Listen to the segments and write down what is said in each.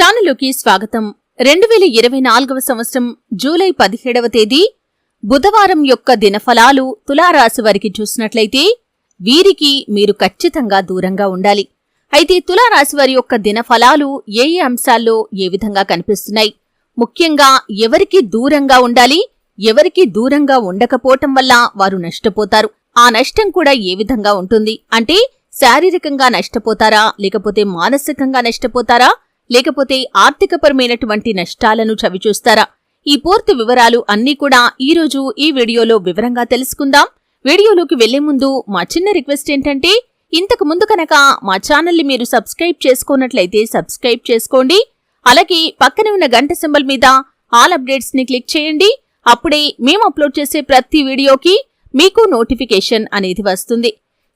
ఛానలుకి స్వాగతం. రెండు వేల ఇరవై నాలుగవ సంవత్సరం జూలై పదిహేడవ తేదీ బుధవారం యొక్క దినఫలాలు తులారాశి వారికి చూసినట్లయితే వీరికి మీరు ఖచ్చితంగా దూరంగా ఉండాలి. అయితే తులారాశి వారి యొక్క దినఫలాలు ఏ ఏ అంశాల్లో ఏ విధంగా కనిపిస్తున్నాయి? ముఖ్యంగా ఎవరికి దూరంగా ఉండాలి? ఎవరికి దూరంగా ఉండకపోవటం వల్ల వారు నష్టపోతారు. ఆ నష్టం కూడా ఏ విధంగా ఉంటుంది? అంటే శారీరకంగా నష్టపోతారా? లేకపోతే మానసికంగా నష్టపోతారా? లేకపోతే ఆర్థికపరమైనటువంటి నష్టాలను చవిచూస్తారా? ఈ పూర్తి వివరాలు అన్నీ కూడా ఈరోజు ఈ వీడియోలో వివరంగా తెలుసుకుందాం. వీడియోలోకి వెళ్ళే ముందు మా చిన్న రిక్వెస్ట్ ఏంటంటే ఇంతకు ముందు కనుక మా ఛానల్ని మీరు సబ్స్క్రైబ్ చేసుకున్నట్లయితే సబ్స్క్రైబ్ చేసుకోండి. అలాగే పక్కన ఉన్న గంట సింబల్ మీద ఆల్ అప్డేట్స్ని క్లిక్ చేయండి. అప్పుడే మేము అప్లోడ్ చేసే ప్రతి వీడియోకి మీకు నోటిఫికేషన్ అనేది వస్తుంది.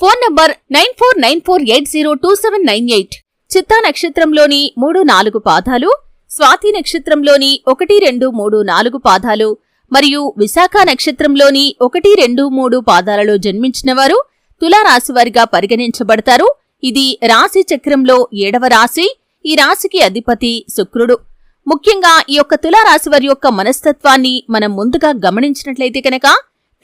Phone number nine four nine four eight zero two seven nine eight. Chitta నక్షత్రంలోని మూడు నాలుగు పాదాలు స్వాతి నక్షత్రంలోని ఒకటి రెండు మూడు నాలుగు పాదాలు మరియు విశాఖ నక్షత్రంలోని ఒకటి రెండు మూడు పాదాలలో జన్మించినవారు తులారాశివారిగా పరిగణించబడతారు. ఇది రాశి చక్రంలో ఏడవ రాశి. ఈ రాశికి అధిపతి శుక్రుడు. ముఖ్యంగా ఈ యొక్క తులారాశి వారి యొక్క మనస్తత్వాన్ని మనం ముందుగా గమనించినట్లయితే కనుక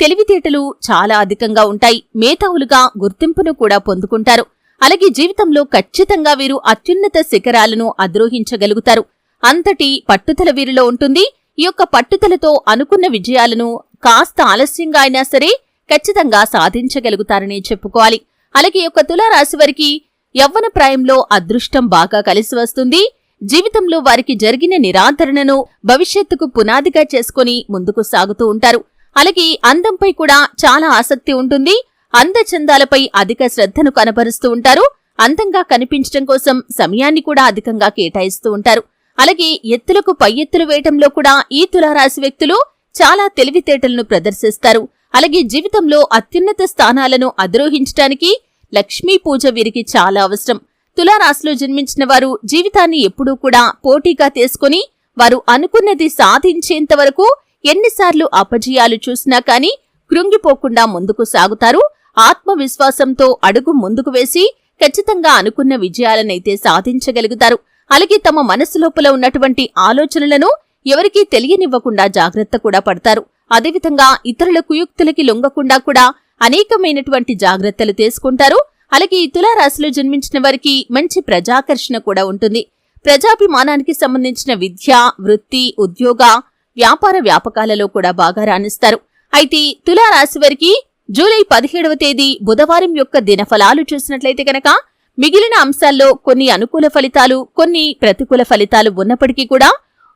తెలివితేటలు చాలా అధికంగా ఉంటాయి. మేధావులుగా గుర్తింపును కూడా పొందుకుంటారు. అలాగే జీవితంలో ఖచ్చితంగా వీరు అత్యున్నత శిఖరాలను అధిరోహించగలుగుతారు. అంతటి పట్టుదల వీరిలో ఉంటుంది. ఈ యొక్క పట్టుదలతో అనుకున్న విజయాలను కాస్త ఆలస్యంగా అయినా సరే ఖచ్చితంగా సాధించగలుగుతారని చెప్పుకోవాలి. అలాగే యొక్క తులారాశి వారికి యవ్వన ప్రాయంలో అదృష్టం బాగా కలిసి వస్తుంది. జీవితంలో వారికి జరిగిన నిరాదరణను భవిష్యత్తుకు పునాదిగా చేసుకుని ముందుకు సాగుతూ ఉంటారు. అలాగే అందంపై కూడా చాలా ఆసక్తి ఉంటుంది. అందచందాలపై అధిక శ్రద్ధను కనబరుస్తూ ఉంటారు. అందంగా కనిపించడం కోసం సమయాన్ని కూడా అధికంగా కేటాయిస్తూ ఉంటారు. అలాగే ఎత్తులకు పై ఎత్తులు వేయటంలో కూడా ఈ తులారాశి వ్యక్తులు చాలా తెలివితేటలను ప్రదర్శిస్తారు. అలాగే జీవితంలో అత్యున్నత స్థానాలను అధిరోహించటానికి లక్ష్మీ పూజ వీరికి చాలా అవసరం. తులారాశిలో జన్మించిన వారు జీవితాన్ని ఎప్పుడూ కూడా పోటీగా తీసుకుని వారు అనుకున్నది సాధించేంత వరకు ఎన్నిసార్లు అపజయాలు చూసినా కాని కృంగిపోకుండా ముందుకు సాగుతారు. ఆత్మవిశ్వాసంతో అడుగు ముందుకు వేసి ఖచ్చితంగా అనుకున్న విజయాలనైతే సాధించగలుగుతారు. అలాగే తమ మనసు లోపల ఉన్నటువంటి ఆలోచనలను ఎవరికీ తెలియనివ్వకుండా జాగ్రత్త కూడా పడతారు. అదేవిధంగా ఇతరుల కుయుక్తులకి లొంగకుండా కూడా అనేకమైనటువంటి జాగ్రత్తలు తీసుకుంటారు. అలాగే ఈ తులారాశిలో జన్మించిన వారికి మంచి ప్రజాకర్షణ కూడా ఉంటుంది. ప్రజాభిమానానికి సంబంధించిన విద్య వృత్తి ఉద్యోగ వ్యాపార వ్యాపకాలలో కూడా బాగా రాణిస్తారు. అయితే తులారాశి వారికి జూలై పదిహేడవ తేదీ బుధవారం యొక్క దినఫలాలు చూసినట్లయితే గనక మిగిలిన అంశాల్లో కొన్ని అనుకూల ఫలితాలు కొన్ని ప్రతికూల ఫలితాలు ఉన్నప్పటికీ కూడా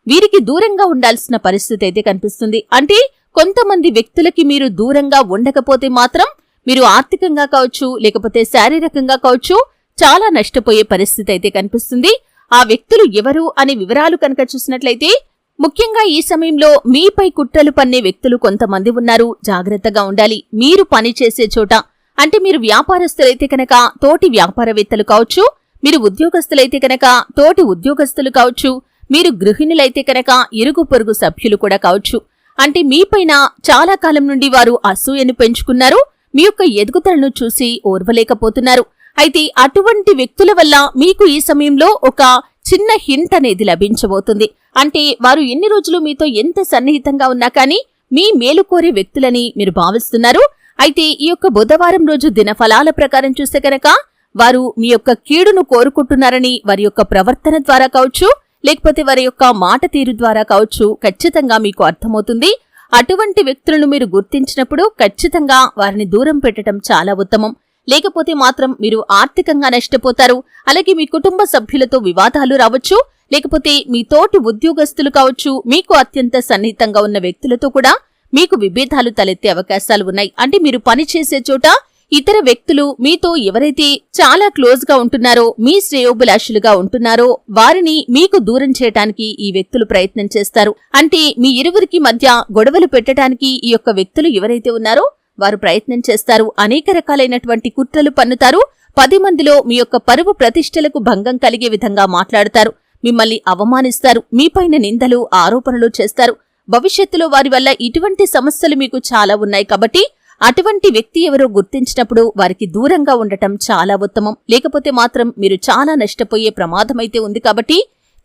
వీరికి దూరంగా ఉండాల్సిన పరిస్థితి అయితే కనిపిస్తుంది. అంటే కొంతమంది వ్యక్తులకి మీరు దూరంగా ఉండకపోతే మాత్రం మీరు ఆర్థికంగా కావచ్చు లేకపోతే శారీరకంగా కావచ్చు చాలా నష్టపోయే పరిస్థితి అయితే కనిపిస్తుంది. ఆ వ్యక్తులు ఎవరు అనే వివరాలు కనుక చూసినట్లయితే ముఖ్యంగా ఈ సమయంలో మీపై కుట్రలు పన్నే వ్యక్తులు కొంతమంది ఉన్నారు. జాగ్రత్తగా ఉండాలి. మీరు పని చేసే చోట. అంటే మీరు వ్యాపారస్తులైతే కనుక తోటి వ్యాపారవేత్తలు కావచ్చు మీరు ఉద్యోగస్తులైతే కనుక తోటి ఉద్యోగస్తులు కావచ్చు మీరు గృహిణులైతే కనుక ఇరుగు పొరుగు సభ్యులు కూడా కావచ్చు. అంటే మీపైన చాలా కాలం నుండి వారు అసూయను పెంచుకున్నారు. మీ యొక్క ఎదుగుదలను చూసి ఓర్వలేకపోతున్నారు. అయితే అటువంటి వ్యక్తుల వల్ల మీకు ఈ సమయంలో ఒక చిన్న హింట్ అనేది లభించబోతుంది. అంటే వారు ఎన్ని రోజులు మీతో ఎంత సన్నిహితంగా ఉన్నా కానీ మీ మేలు కోరే వ్యక్తులని మీరు భావిస్తున్నారు. అయితే ఈ యొక్క బుధవారం రోజు దినఫలాల ప్రకారం చూస్తే కనుక వారు మీ యొక్క కీడును కోరుకుంటున్నారని వారి యొక్క ప్రవర్తన ద్వారా కావచ్చు లేకపోతే వారి యొక్క మాట తీరు ద్వారా కావచ్చు ఖచ్చితంగా మీకు అర్థమవుతుంది. అటువంటి వ్యక్తులను మీరు గుర్తించినప్పుడు ఖచ్చితంగా వారిని దూరం పెట్టడం చాలా ఉత్తమం. లేకపోతే మాత్రం మీరు ఆర్థికంగా నష్టపోతారు. అలాగే మీ కుటుంబ సభ్యులతో వివాదాలు రావచ్చు. లేకపోతే మీ తోటి ఉద్యోగస్తులు కావచ్చు మీకు అత్యంత సన్నిహితంగా ఉన్న వ్యక్తులతో కూడా మీకు విభేదాలు తలెత్తే అవకాశాలు ఉన్నాయి. అంటే మీరు పని చేసే చోట ఇతర వ్యక్తులు మీతో ఎవరైతే చాలా క్లోజ్గా ఉంటున్నారో మీ శ్రేయోభిలాషులుగా ఉంటున్నారో వారిని మీకు దూరం చేయటానికి ఈ వ్యక్తులు ప్రయత్నం చేస్తారు. అంటే మీ ఇరువురికి మధ్య గొడవలు పెట్టడానికి ఈ యొక్క వ్యక్తులు ఎవరైతే ఉన్నారో వారు ప్రయత్నం చేస్తారు. అనేక రకాలైనటువంటి కుట్రలు పన్నుతారు. పది మందిలో మీ యొక్క పరువు ప్రతిష్టలకు భంగం కలిగే విధంగా మాట్లాడతారు. మిమ్మల్ని అవమానిస్తారు. మీపైన నిందలు ఆరోపణలు చేస్తారు. భవిష్యత్తులో వారి వల్ల ఇటువంటి సమస్యలు మీకు చాలా ఉన్నాయి కాబట్టి అటువంటి వ్యక్తి ఎవరో గుర్తించినప్పుడు వారికి దూరంగా ఉండటం చాలా ఉత్తమం. లేకపోతే మాత్రం మీరు చాలా నష్టపోయే ప్రమాదమైతే ఉంది కాబట్టి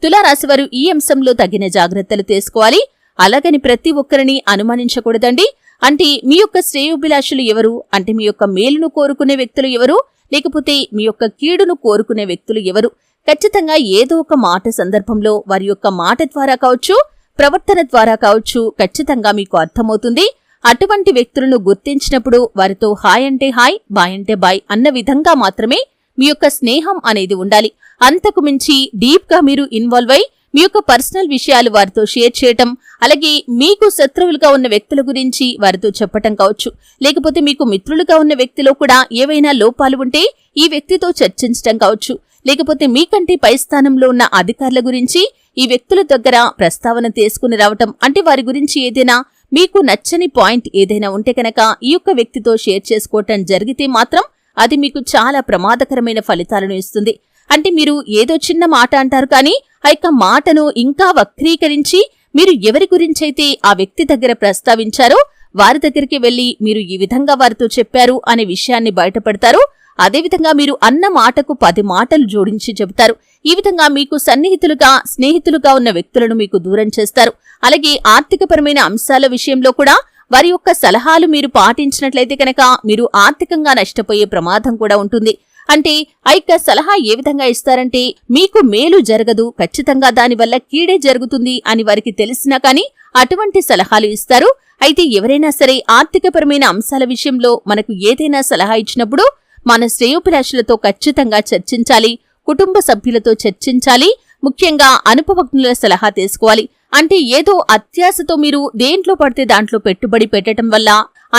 తులారాశివారు ఈ అంశంలో తగిన జాగ్రత్తలు తీసుకోవాలి. అలాగని ప్రతి ఒక్కరిని అనుమానించకూడదండి. అంటే మీ యొక్క శ్రేయోభిలాషులు ఎవరు? అంటే మీ యొక్క మేలును కోరుకునే వ్యక్తులు ఎవరు? లేకపోతే మీ యొక్క కీడును కోరుకునే వ్యక్తులు ఎవరు? ఖచ్చితంగా ఏదో ఒక మాట సందర్భంలో వారి యొక్క మాట ద్వారా కావచ్చు ప్రవర్తన ద్వారా కావచ్చు ఖచ్చితంగా మీకు అర్థమవుతుంది. అటువంటి వ్యక్తులను గుర్తించినప్పుడు వారితో హాయ్ అంటే హాయ్ బాయ్ అంటే బాయ్ అన్న విధంగా మాత్రమే మీ యొక్క స్నేహం అనేది ఉండాలి. అంతకు మించి డీప్గా మీరు ఇన్వాల్వ్ అయి మీ యొక్క పర్సనల్ విషయాలు వారితో షేర్ చేయటం అలాగే మీకు శత్రువులుగా ఉన్న వ్యక్తుల గురించి వారితో చెప్పటం కావచ్చు. లేకపోతే మీకు మిత్రులుగా ఉన్న వ్యక్తిలో కూడా ఏవైనా లోపాలు ఉంటే ఈ వ్యక్తితో చర్చించటం కావచ్చు. లేకపోతే మీకంటే పై స్థానంలో ఉన్న అధికారుల గురించి ఈ వ్యక్తుల దగ్గర ప్రస్తావన తీసుకుని రావటం అంటే వారి గురించి ఏదైనా మీకు నచ్చని పాయింట్ ఏదైనా ఉంటే కనుక ఈ యొక్క వ్యక్తితో షేర్ చేసుకోవటం జరిగితే మాత్రం అది మీకు చాలా ప్రమాదకరమైన ఫలితాలను ఇస్తుంది. అంటే మీరు ఏదో చిన్న మాట అంటారు కానీ ఆ యొక్క మాటను ఇంకా వక్రీకరించి మీరు ఎవరి గురించైతే ఆ వ్యక్తి దగ్గర ప్రస్తావించారో వారి దగ్గరికి వెళ్ళి మీరు ఈ విధంగా వారితో చెప్పారు అనే విషయాన్ని బయటపడతారు. అదేవిధంగా మీరు అన్న మాటకు పది మాటలు జోడించి చెబుతారు. ఈ విధంగా మీకు సన్నిహితులుగా స్నేహితులుగా ఉన్న వ్యక్తులను మీకు దూరం చేస్తారు. అలాగే ఆర్థికపరమైన అంశాల విషయంలో కూడా వారి యొక్క సలహాలు మీరు పాటించినట్లయితే కనుక మీరు ఆర్థికంగా నష్టపోయే ప్రమాదం కూడా ఉంటుంది. అంటే ఆ యొక్క సలహా ఏ విధంగా ఇస్తారంటే మీకు మేలు జరగదు ఖచ్చితంగా దానివల్ల కీడే జరుగుతుంది అని వారికి తెలిసినా కానీ అటువంటి సలహాలు ఇస్తారు. అయితే ఎవరైనా సరే ఆర్థికపరమైన అంశాల విషయంలో మనకు ఏదైనా సలహా ఇచ్చినప్పుడు మన శ్రేయోభిలాషులతో ఖచ్చితంగా చర్చించాలి కుటుంబ సభ్యులతో చర్చించాలి ముఖ్యంగా అనుభవజ్ఞుల సలహా తీసుకోవాలి. అంటే ఏదో అత్యాశతో మీరు దేంట్లో పడితే దాంట్లో పెట్టుబడి పెట్టడం వల్ల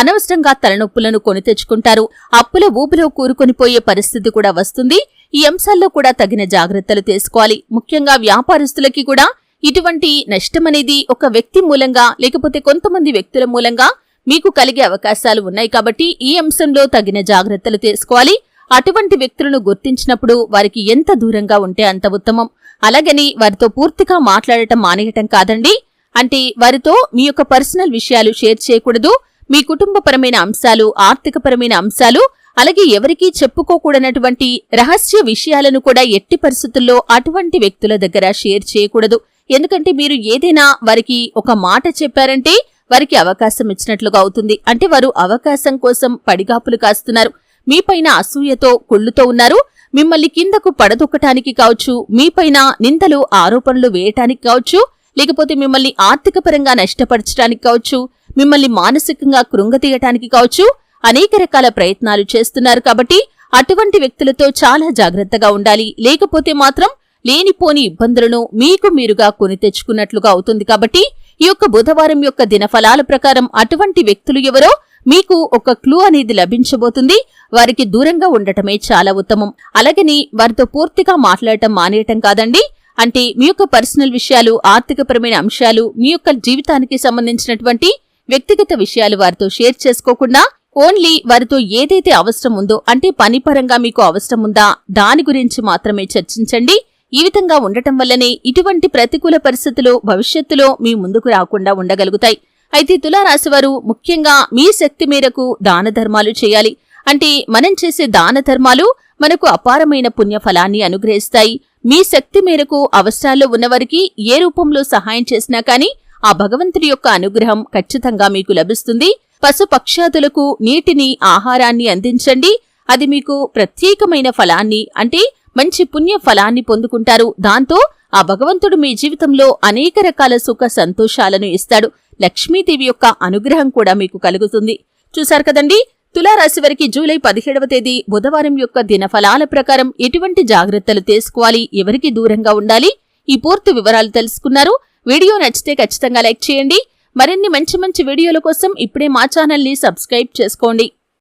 అనవసరంగా తలనొప్పులను కొని తెచ్చుకుంటారు. అప్పుల ఊపిలో కూరుకొనిపోయే పరిస్థితి కూడా వస్తుంది. ఈ అంశాల్లో కూడా తగిన జాగ్రత్తలు తీసుకోవాలి. ముఖ్యంగా వ్యాపారస్తులకి కూడా ఇటువంటి నష్టమనేది ఒక వ్యక్తి మూలంగా లేకపోతే కొంతమంది వ్యక్తుల మూలంగా మీకు కలిగే అవకాశాలు ఉన్నాయి కాబట్టి ఈ అంశంలో తగిన జాగ్రత్తలు తీసుకోవాలి. అటువంటి వ్యక్తులను గుర్తించినప్పుడు వారికి ఎంత దూరంగా ఉంటే అంత ఉత్తమం. అలాగని వారితో పూర్తిగా మాట్లాడటం మానేయటం కాదండి. అంటే వారితో మీ యొక్క పర్సనల్ విషయాలు షేర్ చేయకూడదు. మీ కుటుంబపరమైన అంశాలు ఆర్థికపరమైన అంశాలు అలాగే ఎవరికీ చెప్పుకోకూడనటువంటి రహస్య విషయాలను కూడా ఎట్టి పరిస్థితుల్లో అటువంటి వ్యక్తుల దగ్గర షేర్ చేయకూడదు. ఎందుకంటే మీరు ఏదైనా వారికి ఒక మాట చెప్పారంటే వారికి అవకాశం ఇచ్చినట్లుగా అవుతుంది. అంటే వారు అవకాశం కోసం పడిగాపులు కాస్తున్నారు. మీపైన అసూయతో కుళ్ళుతో ఉన్నారు. మిమ్మల్ని కిందకు పడదొక్కటానికి కావచ్చు మీపైన నిందలు ఆరోపణలు వేయటానికి కావచ్చు లేకపోతే మిమ్మల్ని ఆర్థికపరంగా నష్టపరచడానికి కావచ్చు మిమ్మల్ని మానసికంగా కృంగతీయటానికి కావచ్చు అనేక రకాల ప్రయత్నాలు చేస్తున్నారు కాబట్టి అటువంటి వ్యక్తులతో చాలా జాగ్రత్తగా ఉండాలి. లేకపోతే మాత్రం లేనిపోని ఇబ్బందులను మీకు మీరుగా కొని తెచ్చుకున్నట్లుగా అవుతుంది కాబట్టి ఈ యొక్క బుధవారం యొక్క దినఫలాల ప్రకారం అటువంటి వ్యక్తులు ఎవరో మీకు ఒక క్లూ అనేది లభించబోతుంది. వారికి దూరంగా ఉండటమే చాలా ఉత్తమం. అలాగని వారితో పూర్తిగా మాట్లాడటం మానేయటం కాదండి. అంటే మీ యొక్క పర్సనల్ విషయాలు ఆర్థికపరమైన అంశాలు మీ యొక్క జీవితానికి సంబంధించినటువంటి వ్యక్తిగత విషయాలు వారితో షేర్ చేసుకోకుండా ఓన్లీ వారితో ఏదైతే అవసరం ఉందో అంటే పనిపరంగా మీకు అవసరం ఉందా దాని గురించి మాత్రమే చర్చించండి. ఈ విధంగా ఉండటం వల్లనే ఇటువంటి ప్రతికూల పరిస్థితులు భవిష్యత్తులో మీ ముందుకు రాకుండా ఉండగలుగుతాయి. అయితే తులారాశివారు ముఖ్యంగా మీ శక్తి మేరకు దాన ధర్మాలు చేయాలి. అంటే మనం చేసే దాన ధర్మాలు మనకు అపారమైన పుణ్యఫలాన్ని అనుగ్రహిస్తాయి. మీ శక్తి మేరకు అవసరాల్లో ఉన్నవారికి ఏ రూపంలో సహాయం చేసినా కానీ ఆ భగవంతుడి యొక్క అనుగ్రహం ఖచ్చితంగా మీకు లభిస్తుంది. పశుపక్షాదులకు నీటిని ఆహారాన్ని అందించండి. అది మీకు ప్రత్యేకమైన ఫలాన్ని అంటే మంచి పుణ్య ఫలాన్ని పొందుకుంటారు. దాంతో ఆ భగవంతుడు మీ జీవితంలో అనేక రకాల సుఖ సంతోషాలను ఇస్తాడు. లక్ష్మీదేవి యొక్క అనుగ్రహం కూడా మీకు కలుగుతుంది. చూశారు కదండి? తులారాశి వారికి జూలై పదిహేడవ తేదీ బుధవారం యొక్క దినఫలాల ప్రకారం ఎటువంటి జాగ్రత్తలు తీసుకోవాలి? ఎవరికి దూరంగా ఉండాలి? ఈ పూర్తి వివరాలు తెలుసుకున్నారు. వీడియో నచ్చితే ఖచ్చితంగా లైక్ చేయండి. మరిన్ని మంచి మంచి వీడియోల కోసం ఇప్పుడే మా ఛానల్ని సబ్స్క్రైబ్ చేసుకోండి.